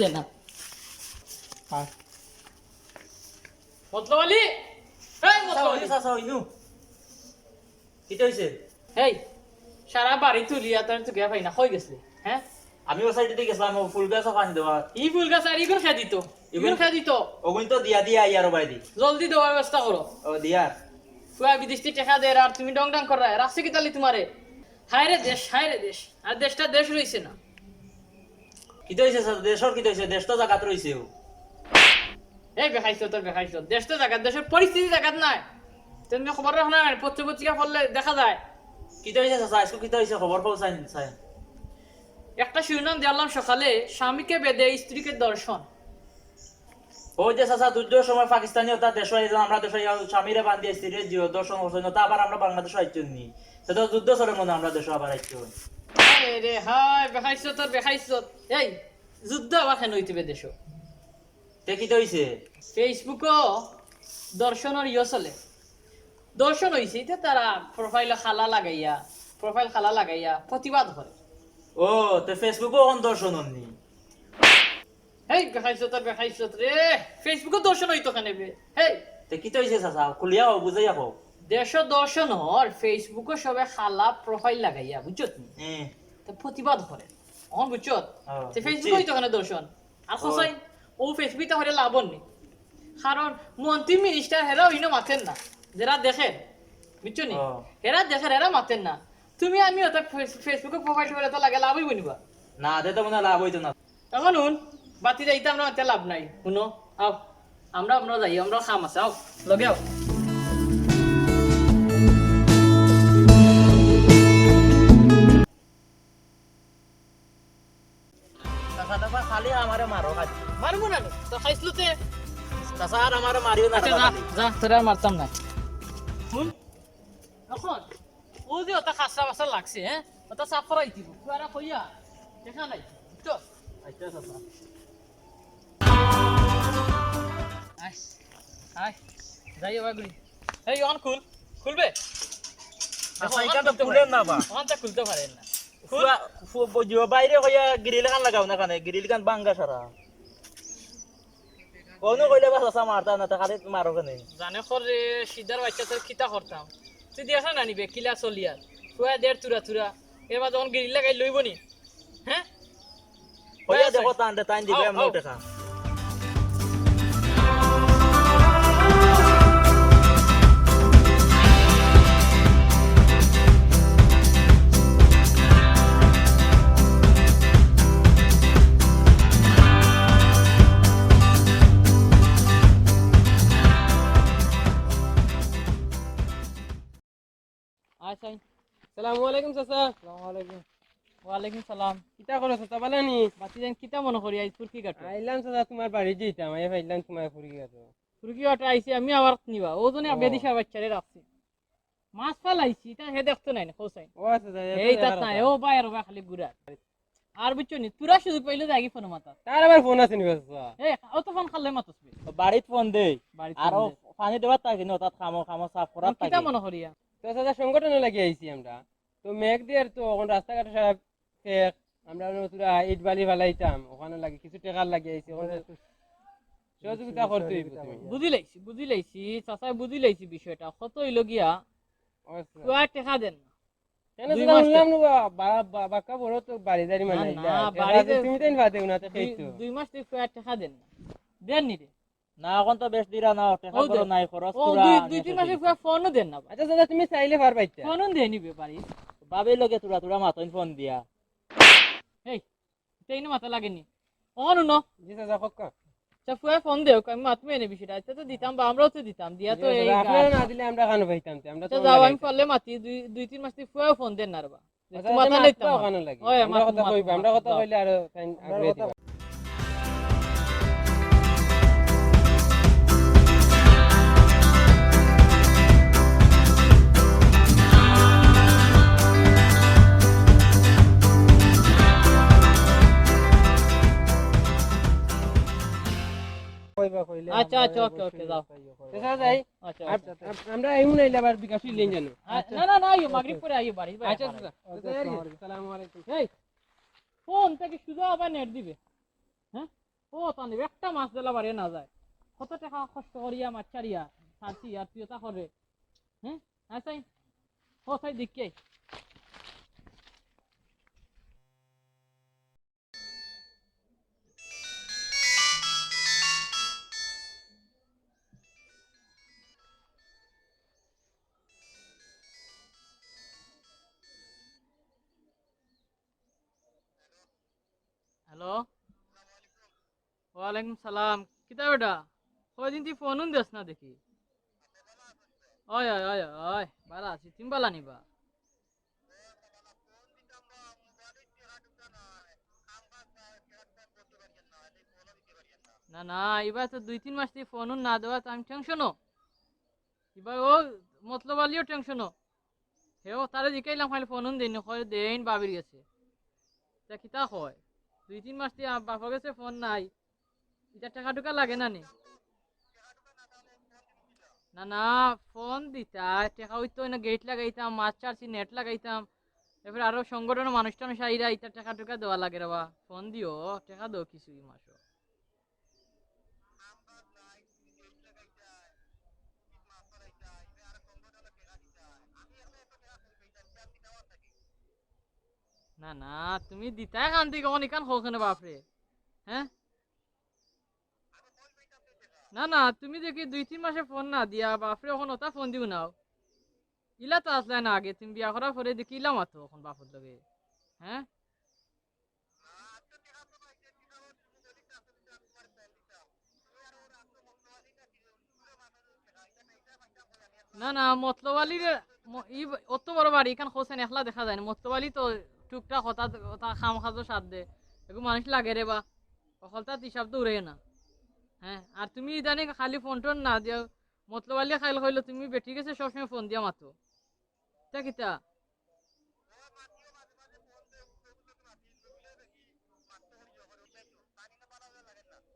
দে না। মতলব আলী এই মতলব আলী কিটা হইছে? এই সারা বাড়ি তুলিয়া তোর তো গিয়া পাই না হয়ে গেছে হ্যাঁ? আমি সাইডে গেছিলাম ফুল গাছ পানি দেওয়া। ই ফুল গাছ আর ইগুলো খেয়ে দিত ইগুলো খেয়ে দিত। ওগুন তো দিয়া দিয়া ইয়ার বাড়ি দি জলদি দেওয়ার ব্যবস্থা করো। ও দিয়া। ফুয়া বিদেশি টেকা দে আর তুমি ডং ডং করা রাখছে কি তালি তোমারে? হায় রে দেশ হায় রে দেশ আর দেশটা দেশ রইছে না। হইছে দেশর হইছে দেশ তো জায়গাত রইছে এই বেখাইছো তোর বেখাইছো দেশ তো দেশের পরিস্থিতি জায়গাত নাই। তুমি খবর রাখো না পত্র পত্রিকা পড়লে দেখা যায়। হইছে চাচা আজকে হইছে খবর পাও চাই চাই। একটা শিরোনাম দিলাম সকালে স্বামীকে বেদে স্ত্রীকে দর্শন ও যে চাচা যুদ্ধের সময় পাকিস্তানি ওটা দেশ আমরা দেশ স্বামীরে বান্ধি স্ত্রীরে জিও দর্শন তা আবার আমরা বাংলাদেশ আইছো নি। সেটা যুদ্ধ চলে মনে আমরা দেশ আবার রে হায় বেখাইছো তোর বেখাইছো এই যুদ্ধ আবার কেন হইতে দেশ। তে কিটা হইছে? ফেসবুকও দর্শনের ইয়ে চলে। দর্শন হয়েছে এটা তারা প্রোফাইল খালা লাগাইয়া প্রোফাইল খালা লাগাইয়া প্রতিবাদ করে। ও তে ফেসবুকও কোন দর্শন নি। হেই বেখাইছো তোর বেখাইছো রে। ফেসবুকও দর্শন হইতো কেন বে? হেই। তে কিটা হইছে চাচা? খুলিয়া হোক বুঝাইয়া হোক দেশ দর্শন হর ফেসবুকও সবে খালা প্রোফাইল লাগাইয়া বুঝছ তুমি? হ্যাঁ। তো প্রতিবাদ করে। অহন বুঝছ। তো ফেসবুক হইতো কেন দর্শন আর খসাই ও ফেসবুক তাহলে লাভ নি কারণ মন্ত্রী মিনিস্টার হেরাও ইনো মাতেন না। যারা দেখেন বুঝছ নি। হেরা দেখেন হেরা মাতেন না। তুমি আমি ওটা ফেসবুকে প্রোফাইল করে তো লাগে লাভই বনিবা। না দে তো মনে লাভ হইতো না। এখন শুন বাতি যাইতে আমরা লাভ নাই। শুনো আও। আমরা আমরা যাই আমরা খাম আছে আও। লগে আও। মারিও না আচ্ছা যা যা তোরা মারতাম না। শুন এখন ও যে ওটা খাসা বাসা লাগছে হ্যাঁ? ওটা সাফ করাই দিব। তুই কইয়া দেখা নাই। বুঝছ? আচ্ছা চাচা আয় আয় যাই এবার এই অন খুল। খুলবে? খুলেন না বা। খুলতে পারেন না। বাইরে কইয়া গ্রিল কান লাগাও না কানে? গ্রিল কান বাঙ্গা সারা। কোনো কইলে বাস আসা মারতা না খালি মারো কানে জানে খরে সিদ্ধার বাচ্চা তোর খিতা করতাম। তুই দেখা না নিবে কিলা চলিয়ার তুয়া দের তুরা তুরা। এবার যখন গিরিল লাগাই লইব নি হ্যাঁ দেখো তান দে তান দিবে আমি এমন আচ্ছা সালামু আলাইকুম চাচা। আলাইকুম। ওয়ালাইকুম সালাম। কিতা করো চাচা বালানি বাতি যেন কিতা মনে করি আই তুর্কি কাটো আইলাম চাচা তোমার বাড়ি যেতাম আই ফাইলাম তোমার ফুরি গেছো তুর্কি কাটো আইছি আমি আবার নিবা। ও। বেদিশা বাচ্চারে রাখছি মাছ ফালাইছি তা হে দেখতো নাই না খোসাই ও চাচা এই নাই ও বাইর বা খালি গুড়া। আর বুঝছ নি তুরা সুযোগ পাইলে যাগি ফোন মাতা তার আবার ফোন আছে নি চাচা? এই ও তো ফোন খালে মাতস বাড়িত ফোন দেই। বাড়ি আর পানি দেবার থাকে না তাত খামো খামো সাফ করার কিতা থাকে। মনে করিয়া তো চাচা সংগঠনে লাগি আইছি আমরা। তো মেঘ দিয়ে তো ওখান রাস্তাঘাটে সব শেখ আমরা তোরা ইট বালি ফালাইতাম ওখানে লাগে কিছু টেকার লাগি আইছি ওখানে সহযোগিতা করতে বুঝি লাইছি বুঝি লাইছি চাচাই বুঝি লাইছি বিষয়টা। কত হইল গিয়া ও চাচা। আর টেকা দেন না। দুই মাস মানে তাই টেকা দেন না দেন নি। রে। না এখন তো বেশ দিরা না টাকা। করো নাই খরচ পুরা দুই দুই তিন মাসে পুরা ফোনও দেন না আচ্ছা দাদা তুমি চাইলে পার পাইতা ফোনও দিয়ে নিবে বাড়ি। বাবে লগে তুরা তুরা মাতন ফোন দিয়া। এই তেই না মাথা লাগেনি। অন ন জি চাচা কক্কা আচ্ছা ফুয়া ফোন দেও আমি মাতমে এনে বিষয়টা আচ্ছা তো দিতাম বা আমরাও তো দিতাম দিয়া তো এই আপনারা না দিলে আমরা কানো পাইতাম তে, আমরা তো আচ্ছা যাও আমি পারলে মাতি দুই দুই তিন মাস তুই ফুয়াও ফোন দেন না রে বা। আচ্ছা, মাথা লাগে। আমরা কথা মাত- কইবা, আমরা কথা কইলে আরও কইবা কইলে আচ্ছা, আচ্ছা, ওকে, ওকে, যাও। ইয়ে যাই। আচ্ছা আপ- আপ- আমরা এমন আইলে আবার বিকাশ লইলেন জানো। আচ্ছা। না না না আইও মাগরিব করে আইও বাড়ি আচ্ছা চাচা চাচা, আসসালামু আলাইকুম। এই ফোন থেকে সুজা আবার নেট দিবে। হ্যাঁ? ও তানি একটা মাছ দিলা বাড়ি না যায়। কত টাকা কষ্ট করিয়া মাছ ছাড়িয়া ছাড়ছি আর তুই তা করে। হ্যাঁ? আচ্ছা ও তাই দেখকে হ্যালো। ওয়ালাইকুম সালাম। কিতা বেটা? কয়দিন তুই ফোন দেস না দেখি? ওই ওই ওই ওই আছি, তুমি বালা নিবা। না না এবার তো দুই, তিন মাস তুই ফোন না দেওয়া, তো আমি টেনশনও এবার ও মতলব আলিও টেনশনও হেও তারে জিকাইলাম, খালি ফোন দেন কয় দেন বাবির গেছে তা কিতা হয় দুই, তিন মাস দিয়ে বাপা গেছে ফোন নাই। এটা টাকা টুকা লাগে না নি? না না ফোন দিতা টাকা হইতো না গেট লাগাইতাম, মাছ চারছি নেট লাগাইতাম। এরপরে আরও সংগঠন মানুষ টানুষ আইরা ইটা টাকা টুকা দেওয়া লাগে রে ফোন দিও, টাকা দাও কিছু এই মাসও। না না, তুমি দিতাই কান থেকে অনেক কান হোক না বাপরে। হ্যাঁ? না না, তুমি দেখি দুই, তিন মাসে ফোন না দিয়া, বাপরে এখন ওটা ফোন দিও নাও। ইলা তো আসলে না আগে, তুমি বিয়া করার পরে দেখি ইলাম আতো এখন বাপর লগে। হ্যাঁ? না না, মতলবালির ব- অত বড় বাড়ি, এখান হোসেন একলা দেখা যায় না। মতলবালি তো টুকটাক হতা হতা খাম খাজো সাথ দে। এগুলো মানুষ লাগে রে বা। অকলতা হিসাব তো উড়ে না। হ্যাঁ আর তুমি ইদানিং খালি ফোন টোন না দিও মতলবালি খাইল হইল, তুমি বেটি গেছে সবসময় ফোন দিয়া মাতো তা কিতা?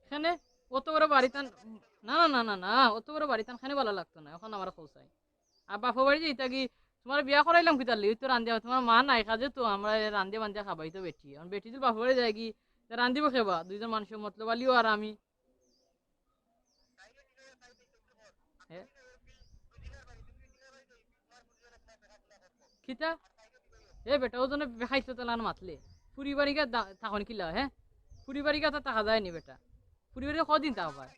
এখানে, অত বড় বাড়ি না না না না না অত বড় বাড়ি তান খানে ভালো লাগতো না, এখন আমার খোঁচাই আর বাপা বাড়ি যে ইতা কি তোমার বিয়া করাইলাম কি তার তো রান্ধিয়া তোমার মা নাই কাজে তো, আমরা রান্ধিয়া বান্ধিয়া খাবাই তো বেটি। এখন বেটি যদি বাপা বাড়ি যায় কি, তা রান্ধিব খেবা দুইজন মানুষের মতলব আলিও আর আমি? খিতা এ বেটা, ওজনে খাইছো তাহলে মাতলে। ফুরি বাড়িকে থাকুন কিলা হ্যাঁ? ফুরি বাড়িকে তো থাকা যায়নি বেটা। ফুরি বাড়ি কদিন তা পায়?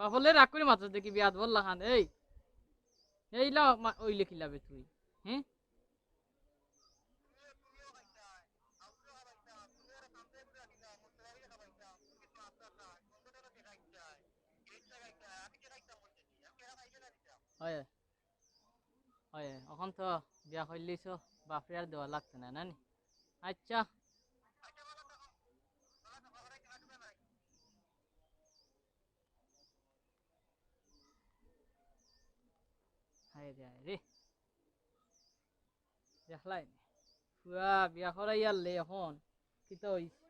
বাপলে রাগ করে মাত্র দেখি বিয়াত বললা খান। এই এইলা মা- ওইলে কিলাবে তুই হ্যাঁ? হয় হয়। এখন তো বিয়া করলিছ বাপরে আর দেওয়া লাগতো না, নানি? আচ্ছা। হায় যায় রে। দেখলাই পুরা বিয়া করাইয়ার লে এখন। কি তো হইছে?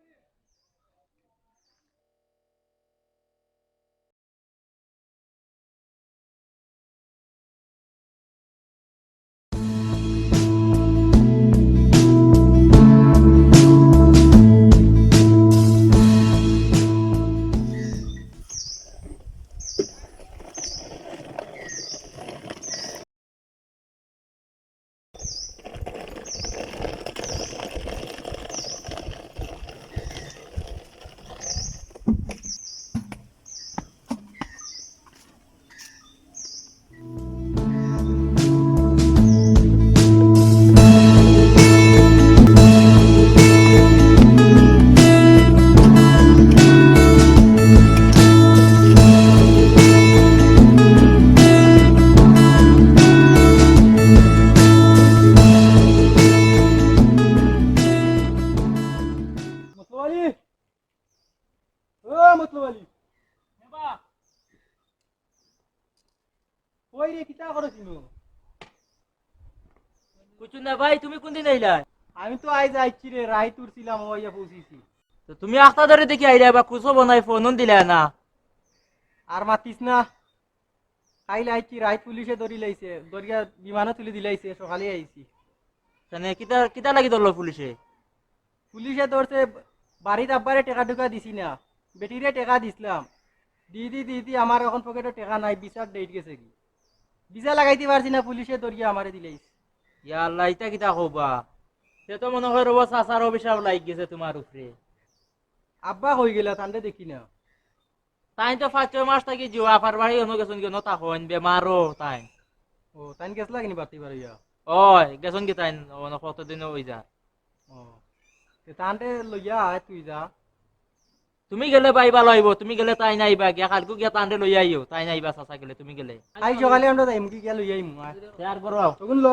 কুচুন না ভাই তুমি কোন দিন আইলা? আমি তো আইজ আইছি রে রাই তুরছিলাম ওইয়া পৌঁছিছি। তো তুমি আস্তা ধরে দেখি আইলা বা কুচো বনাই ফোন দিলা না? আর মাতিস না। খাইলে আইছি রাইত পুলিশে ধরি লাইছে দরিয়া বিমানে তুলি দিলাইছে সকালে আইছি। মানে কিতা কিতা লাগি ধরলো পুলিশে? পুলিশে ধরছে বাড়ির আব্বারে টেকা ঢুকা দিছি না। বেটিরে টেকা দিছিলাম। দি দি দি দি আমার এখন পকেটে টেকা নাই বিচার ডেট গেছে কি? বিচার লাগাইতে পারছি না পুলিশে ধরিয়া আমারে দিলাইছে ইয়া আল্লাহ ইতা কিতা কবা? সে তো মনে হয় রব চাচার অভিশাপ লাগ গেছে তোমার উপরে আব্বা কই গেলা তান্ডে দেখি না তাই তো পাঁচ ছয় মাস থাকি জিও আফার বাড়ি অন্য গেছন কি নতা হন বেমারও তাই ও তাইন। গেছলা কিনি বাড়তে পারিয়া ওই গেছন কি তাই কতদিন হই যা ও তান্ডে লইয়া আয় তুই যা। তুমি গেলে বাইবা লইব তুমি গেলে তাই নাইবা গিয়া কালকু গিয়া তান্ডে লই আইও তাই নাইবা চাচা গেলে তুমি গেলে। আই সকালে আমরা যাইম কি গিয়া লইয়া আইমু আর করো তখন লো।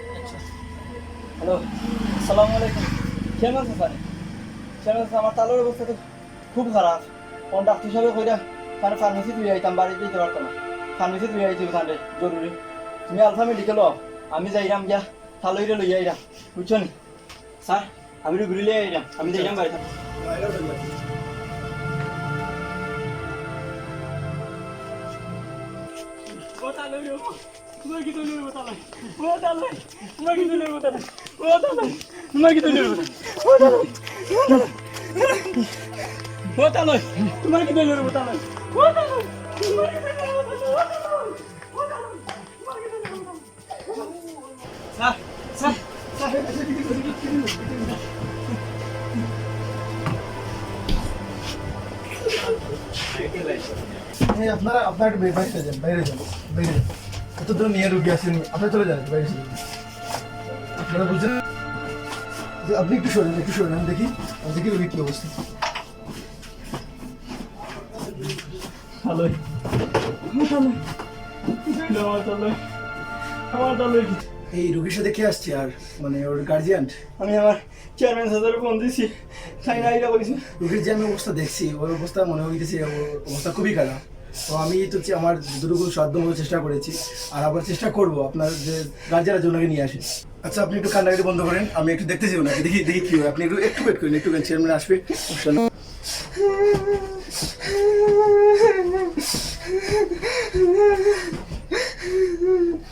হ্যালো আসসালামু আলাইকুম। কেমন আছো স্যার? কেমন আছো আমার তালোর অবস্থা তো খুব খারাপ। কোন ডাক্তার হিসাবে কইরা তার ফার্মেসি তুই আইতাম বাড়িতে দিতে পারতাম না। ফার্মেসি তুই আইতে তাহলে জরুরি। তুমি আলফা মেডিকেল আমি যাইরাম গিয়া তালইরে লইয়া আইরাম বুঝছ নি? স্যার আমি রুগী লইয়া আইরাম আমি যাইরাম বাড়িতে। তোমার কি দলের কথা নাই স্যার স্যার এই আপনারা আপনার একটু বাইরে যান বাইরে যান বাইরে যান এত দূর নিয়ে রুগী আসেন, আপনি চলে যান, বাইরে চলে। আপনারা বুঝছেন যে আপনি একটু সরেন একটু সরেন আমি দেখি আমি দেখি রুগীর কি অবস্থা। ভালোই। আমার তালই এই রুগীর সাথে কে আসছে আর মানে ওর গার্জিয়ান আমি আমার চেয়ারম্যান সাহেবের ফোন দিছি। তাই না এটা বলছি। রুগীর যে আমি অবস্থা দেখছি ওর অবস্থা মনে হইতেছে ওর অবস্থা খুবই খারাপ। তো আমি তো হচ্ছে আমার যতটুকু সাধ্য মতো চেষ্টা করেছি আর আবার চেষ্টা করব আপনার যে গার্জিয়ানের জন্যকে নিয়ে আসে। আচ্ছা আপনি একটু কান্নাকাটি বন্ধ করেন আমি একটু দেখতে চাই ওনাকে দেখি দেখি কি হয়। আপনি একটু একটু ওয়েট করেন একটু চেয়ারম্যান আসবে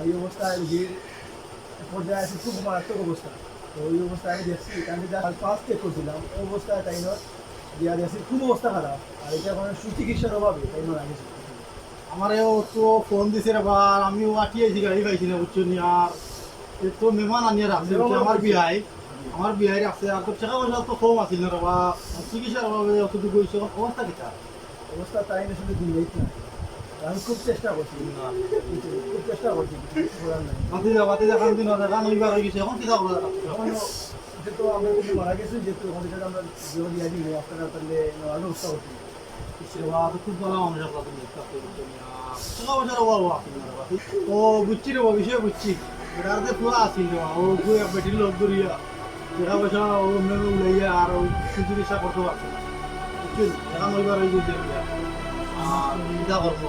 এই অবস্থায় রুগীর পর্যায়ে আছে খুব মারাত্মক অবস্থা তো ওই অবস্থায় আমি দেখছি আমি যা চেক করছিলাম ওই অবস্থায় তাই নয় দিয়া দেখছি খুব অবস্থা খারাপ আর এটা এখন সুচিকিৎসার অভাবে তাই নয় আমি আমারেও তো ফোন দিছে রে আমিও আটিয়েছি গাড়ি পাইছি না বুঝছ নি আর তো মেহমান আনিয়ে রাখছে আমার বিয়াই আমার বিয়াই রাখছে আর তো টাকা পয়সা তো কম আছিল রে বা চিকিৎসার অভাবে অতটুকু হয়েছে অবস্থা কিটা অবস্থা তাই না শুধু দিন না আমি খুব চেষ্টা করছি। খুব চেষ্টা করছি মাতি যা মাতি যা হয়ে গেছে এখন কিতা করব যেহেতু আমরা মারা গেছি যেহেতু ওখানে থেকে আমরা জীবন দিয়ে দিই আপনারা তাহলে বাবা তো না বাবা ও বুঝছি রে বাবা বিষয় বুঝছি। এটার যে পুরা আসিল বাবা ও বেটির লোক ধরিয়া। টাকা পয়সা মেমে উড়াইয়া আর চিকিৎসা করতে পারছে না বুঝছেন এখন ওইবার ওই বুঝতে আর চিন্তা করব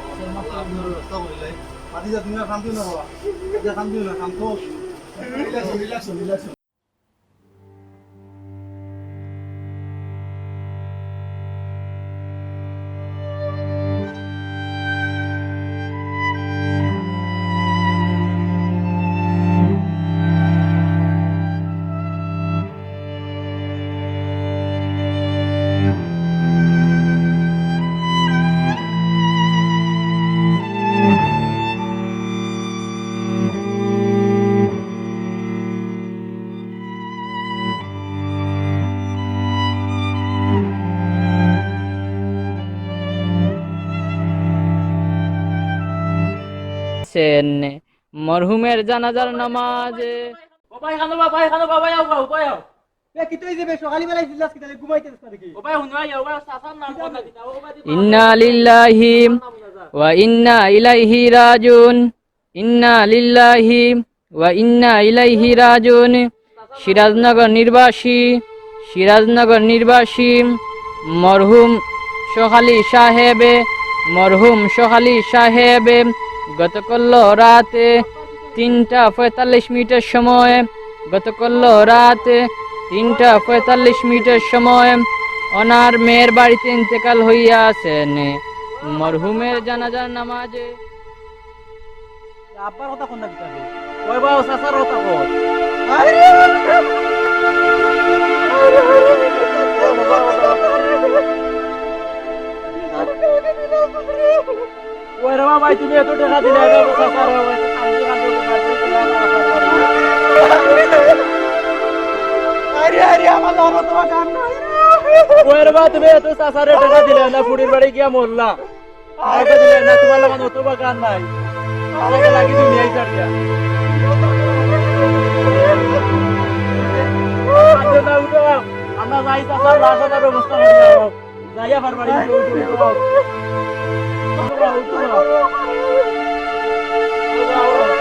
আপনার ব্যবস্থা করিলে পাতি যা তুমি শান্তি না বাবা শান্তি না শান্ত রিল্যাক্স রিল্যাক্স রিল্যাক্স কথা দিতা ও বাদি ইন্না লিল্লাহি ওয়া ইন্না ইলাইহি রাজুন। ইন্না লিল্লাহি ওয়া ইন্না ইলাইহি রাজুন। সিরাজনগর নির্বাসী সিরাজনগর নির্বাসী। মরহুম সোহালি সাহেব মরহুম সোহালি সাহেব। গতকাল রাতে তিনটা পঁয়তাল্লিশ মিনিটের সময় গতকাল রাতে তিনটা পঁয়তাল্লিশ মিনিটের সময় ওনার মেয়ের বাড়িতে ইন্তেকাল হইয়া আছেন মরহুমের জানাজার নামাজে আব্বার কথা কোন দিতে হবে ওই বাবা সাসার কথা কর ওই তুমি এত টাকা দিলে সাসার হবে শান্তি শান্তি আরে আরে আমার ধরো তোমার কান ওই রে তুমি এত সাসারে টাকা দিলে না ফুড়ির বাড়ি গিয়া মরলা। আগে দিলে না তোমার লাগানো অত বা গান নাই। আগে লাগি তুমি এই না উঠো আমরা যাই সাসার লাশ ব্যবস্থা করি যাইয়া ফারবাড়ি উঠো উঠো উঠো উঠো উঠো